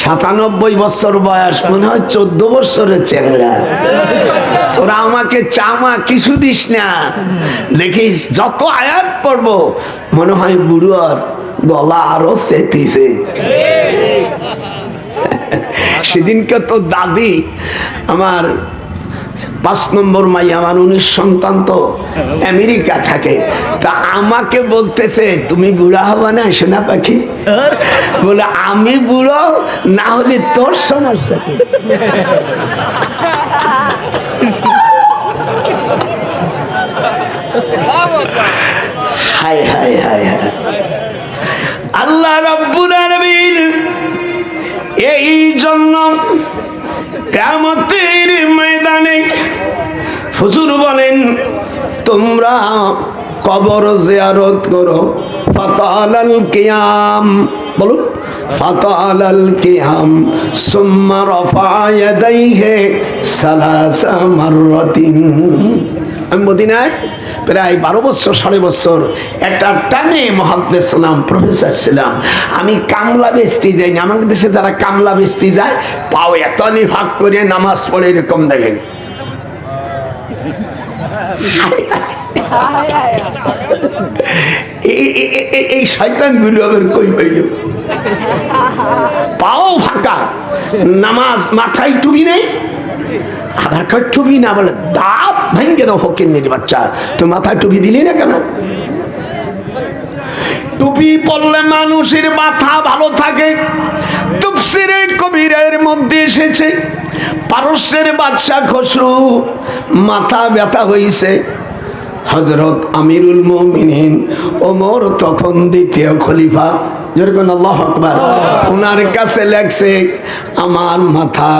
সাতানব্বই বছর বয়স, মনে হয় চোদ্দ বছরের চ্যাংরা। তোরা আমাকে চামা কিছু দিস না। দেখিস, যত আয়াত পড়ব, মনে হয় বুড়োর গলা আরও চেতিছে সেদিনকে তো দাদি আমার পাঁচ নম্বর মাই আমার উনিশ সন্তান তো, আমেরিকা থাকে। তা আমাকে বলতেছে, তুমি বুড়া হবে না সোনা পাখি বলে, আমি বুড়ো, না হলে তোর সমস্যা কি? আল্লাহ রব্বুল এই জন্য ময়দানে হুজুর বলেন, তোমরা কবর জিয়ারত করো, ফাতালাল কিয়াম। বলুন, ফাতালাল কিয়াম, সুম্মা রাফা ইয়াদাইহি সালাসা মাররাতিন। আমি মদিনায় প্রায় বারো বছর, সাড়ে বছর একটা টানে মহাদ্দেশ ছিলাম প্রফেসর ছিলাম। আমি কামলা বেচতে যাই না আমাদের দেশে যারা কামলা বেচতে যায়, পাও এত ভাগ করে নামাজ পড়ে এরকম দেখেন। এই- এই- এই- এই শয়তানগুলো আবার কই পাইল? পাও ফাঁকা। নামাজ মাথায় টুবি নেই? আবার কয় টুবি না? বলে, দাঁত ভেঙে দাও হকির নির বাচ্চা। তুই মাথায় টুপি দিলি না কেন? টুপি পরলে মানুষের মাথা ভালো থাকে। তুফসিরে কবিরের মধ্যে এসেছে। পারস্যের বাদশা খসরু, মাথা ব্যথা হইছে। হজরত আমিরুল মোমিনিন ওমর তখন দ্বিতীয় খলিফা। যেরকম আল্লাহ আকবার। ওনার কাছে লেখছে, আমার মাথা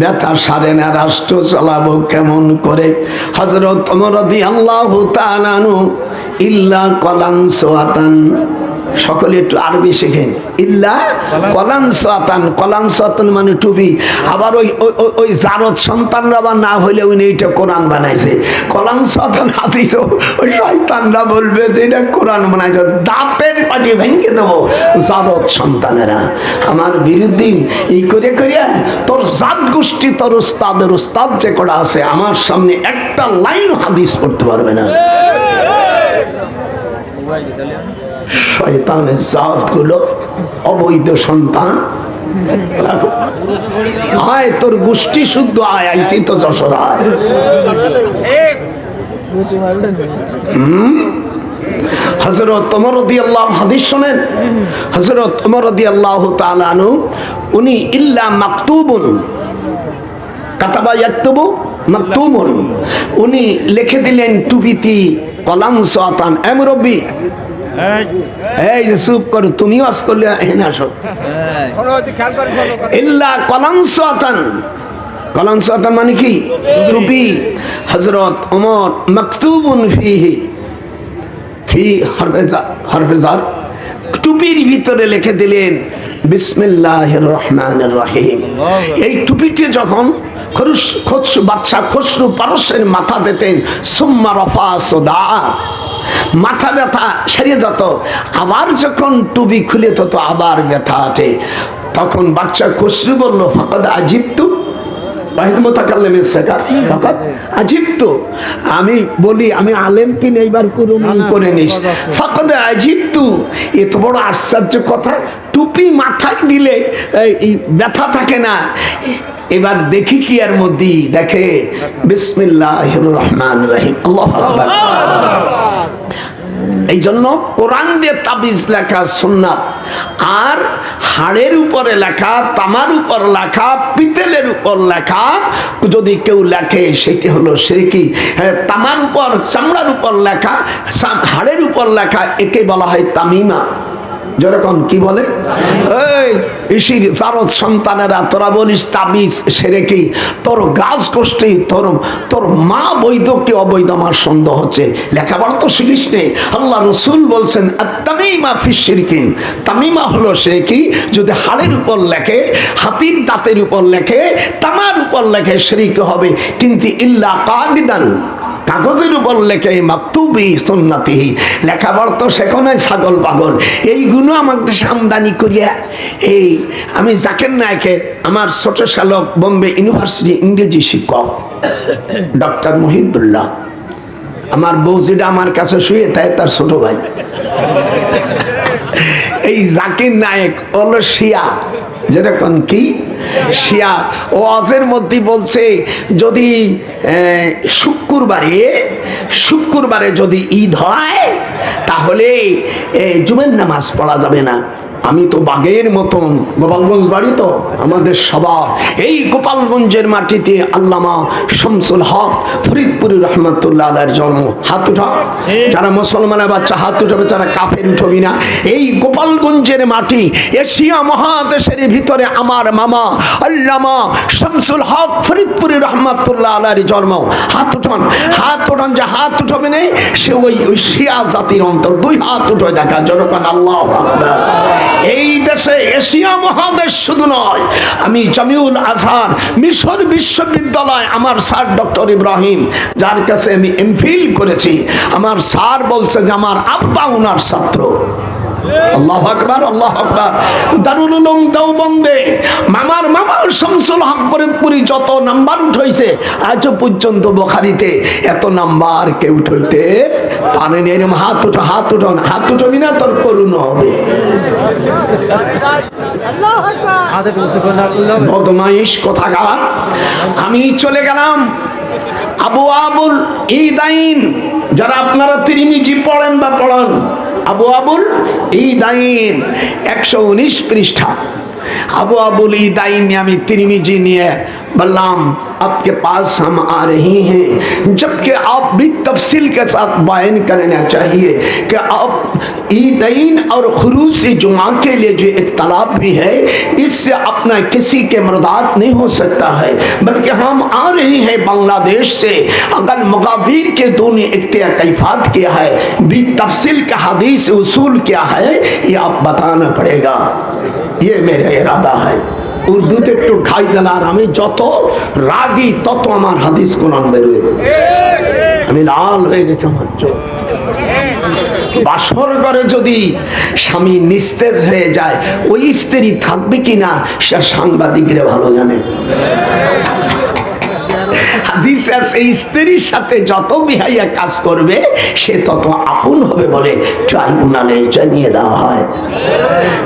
ব্যথা সারে না, রাষ্ট্র চালাবো কেমন করে? হজরত ওমর দি আল্লাহ তালানু ইল্লা কলান সোয়াতান। সকলে একটু আরবি শেখেন। ইল্লা কলান সাতান কলান সাতান মানে টুপি আবার ওই, ওই- জারদ সন্তানরা আবার না হইলে উনি এইটা কোরআন বানাইছে। কলান সাতান হাতিস ওই শয়তানরা বলবে যে এটা কোরআন বানাইছে। দাঁতের পাটি ভেঙে দেবো জারদ সন্তানেরা। আমার বিরুদ্ধে এই করে করিয়া তোর জাত গোষ্ঠী, তোর উস্তাদের উস্তাদ যে করা আছে, আমার সামনে একটা লাইন হাদিস পড়তে পারবে না। শয়তানের জাতগুলো অবৈধ সন্তান। আয় তোর গোষ্ঠী শুদ্ধ, আয় আইসি তো যশোর হজরত আল্লাহ হাদিস শোনেন? হজরত উনি ইল্লা কাতাবা ইয়াক্তুবু উনি লিখে দিলেন টুপিতি কলাম সাতান, এম এই যে চুপ করো তুমিও আজ করলে এখানে আসো। ইল্লা কলাম সাতান কলাম সাতান মানে কি? টুপি হজরত ওমর মাকতুবুন ফিহি। ফি হরফেজা হরফেজার টুপির ভিতরে লিখে দিলেন বিসমিল্লাহ রহমান রহিম। এই টুপিটি যখন খরুস খসরু বাদশাহ খসরু পারস্যের মাথা দিতেন সুম্মা রফা সোদা। মাথা ব্যথা সেরিয়ে যেত। আবার যখন টুপি খুলে তো আবার ব্যথা আছে তখন বাচ্চা খসরু বলল ফাঁকদ আজিব বাহিদ মোতাকাল্লেমের শেখার ফাকাত আজিব তো আমি বলি আমি আলেম এইবার করে নিস। ফাকদে আজিব তু এত বড় আশ্চর্য কথা। টুপি মাথায় দিলে ব্যথা থাকে না। এবার দেখি কি আর মধ্যে। দেখে বিসমিল্লাহ রহমান রহিম। আল্লাহ এই জন্য কোরআন দিয়ে তাবিজ লেখা সুন্নাত। আর হাড়ের উপরে লেখা, তামার উপর লেখা, পিতলের উপর লেখা, যদি কেউ লেখে, সেটি হলো সেকি তামার উপর, চামড়ার উপর লেখা, হাড়ের উপর লেখা, একে বলা হয় তামিমা। যেরকম কি বলে? এই সন্তানেরা, তোরা বলিস তাবিজ সেরে কি? তোর গাছ তোর তোর মা অবৈধ? আমার সন্দেহ হচ্ছে। লেখাপড়া তো শিখিস নে। আল্লাহ রসুল বলছেন তামিমা ফিসিরকিন তামিমা হলো সে কি? যদি হাড়ের উপর লেখে, হাতির দাঁতের উপর লেখে, তামার উপর লেখে, শরিক হবে। কিন্তু ইল্লা কাগদান কাগজের উপর লেখে মাতুবি সুন্নাতি লেখাপড় তো সেখানে ছাগল, পাগল। এইগুলো আমাদের আমদানি করিয়া, এই আমি জাকের নায়কের আমার ছোট শালক বোম্বে ইউনিভার্সিটি ইংরেজি শিক্ষক, ডক্টর মহিবুল্লাহ। আমার বউ যেটা আমার কাছে শুয়ে তাই তার ছোট ভাই। এই জাকির নায়ক হলো শিয়া যেরকম কি? শিয়া। ও অজের মধ্যে বলছে, যদি শুক্রবারে শুক্রবারে যদি ঈদ হয়, তাহলে জুমের নামাজ পড়া যাবে না। আমি তো বাগের মতন গোপালগঞ্জ বাড়ি তো, আমাদের স্বভাব এই গোপালগঞ্জের মাটিতে আল্লামা শামসুল হক ফরিদপুর রহমতুল্লাহ আলার জন্ম। হাত উঠা। যারা মুসলমানের বাচ্চা হাত উঠাবে যারা কাফের উঠবি না। এই গোপালগঞ্জের মাটি এশিয়া মহাদেশের ভিতরে আমার মামা আল্লামা শামসুল হক ফরিদপুর রহমতুল্লাহ আলার জন্ম। হাত উঠান। হাত উঠান যে হাত উঠবে নেই, সে ওই শিয়া জাতির অন্তর। দুই হাত উঠে দেখা, জনগণ আল্লাহ আকবার। দেশে এশিয়া মহাদেশ শুধু নয়, আমি জামিউল আজহার মিশর বিশ্ববিদ্যালয় আমার স্যার ডক্টর ইব্রাহিম, যার কাছে আমি এমফিল করেছি। আমার স্যার বলছে যে আমার আব্বা উনার ছাত্র। আল্লাহ আকবার আল্লাহ আকবার। দারুল উলুম দেওবন্দে মামার মামা শামসুল হক ফরিদপুরি যত নাম্বার উঠাইছে আজও পর্যন্ত বখারিতে এত নাম্বার কেউ উঠাইতে এরম হাত উঠো হাত উঠো, হাত উঠবি না তোর করুণ হবে। বদমাইশ কোথাকার? আমি চলে গেলাম আবু আবুল ইদাইন যারা আপনারা তিরিমিজি পড়েন বা পড়ান আবু আবুল ইদাইন একশো ابو ابو الدائی میں ہمیں ترمیجی نیے بلام آپ کے پاس ہم آ رہی ہیں۔ جبکہ آپ بھی تفصیل کے ساتھ بیان کرنا چاہیے کہ آپ عیدین اور خروس جمعہ کے لیے جو اختلاف بھی ہے، اس سے اپنا کسی کے مردات نہیں ہو سکتا ہے۔ بلکہ ہم آ رہی ہیں بنگلہ دیش سے۔ اگر مغابیر کے دو نے کیا ہے۔ بھی تفصیل کا حدیث اصول کیا ہے، یہ آپ بتانا پڑے گا۔ ये मेरा इरादा है উর্দুতে একটু খাই দেন আর আমি যত রাগি তত আমার হাদিস কোরআন বেরোয় আমি লাল হয়ে গেছে আমার চোখ বাসর ঘরে যদি স্বামী নিস্তেজ হয়ে যায় ওই স্ত্রী থাকবে কিনা সে সাংবাদিকরা ভালো জানে হাদিস আছে স্ত্রীর সাথে যত বিহাইয়া কাজ করবে, সে তত আপন হবে বলে ট্রাইব্যুনালে জানিয়ে দেওয়া হয়।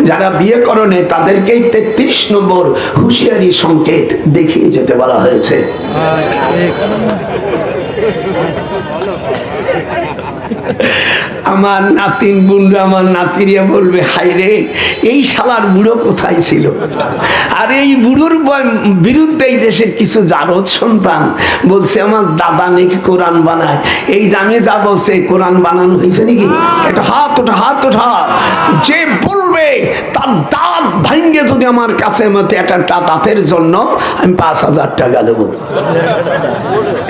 যারা বিয়ে করণে তাদেরকেই তেত্রিশ নম্বর হুঁশিয়ারি সংকেত দেখিয়ে যেতে বলা হয়েছে। আমার নাতিন বুনরা আমার নাতিরিয়া বলবে হাই রে, এই শালার বুড়ো কোথায় ছিল? আর এই বুড়োর বিরুদ্ধে এই দেশের কিছু জারদ সন্তান বলছে, আমার দাদা নাকি কোরআন বানায়। এই যে আমি যা বলছে কোরআন বানানো হয়েছে নাকি? এটা হাত ওঠা হাত ওঠা যে বলবে, তার দাঁত ভাঙ্গে যদি আমার কাছে মতো একটা দাঁতের জন্য, আমি পাঁচ হাজার টাকা দেবো।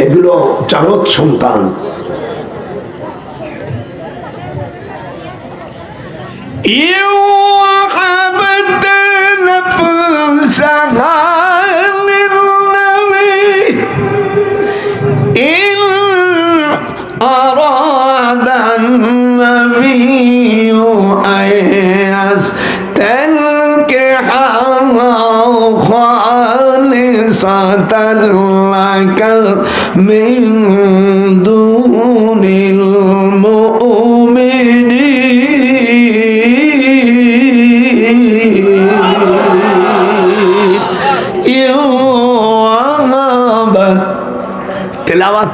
এগুলো জারদ সন্তান। للنبي إن أراد النبي أن يستنكحها خالصة لك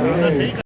Claro.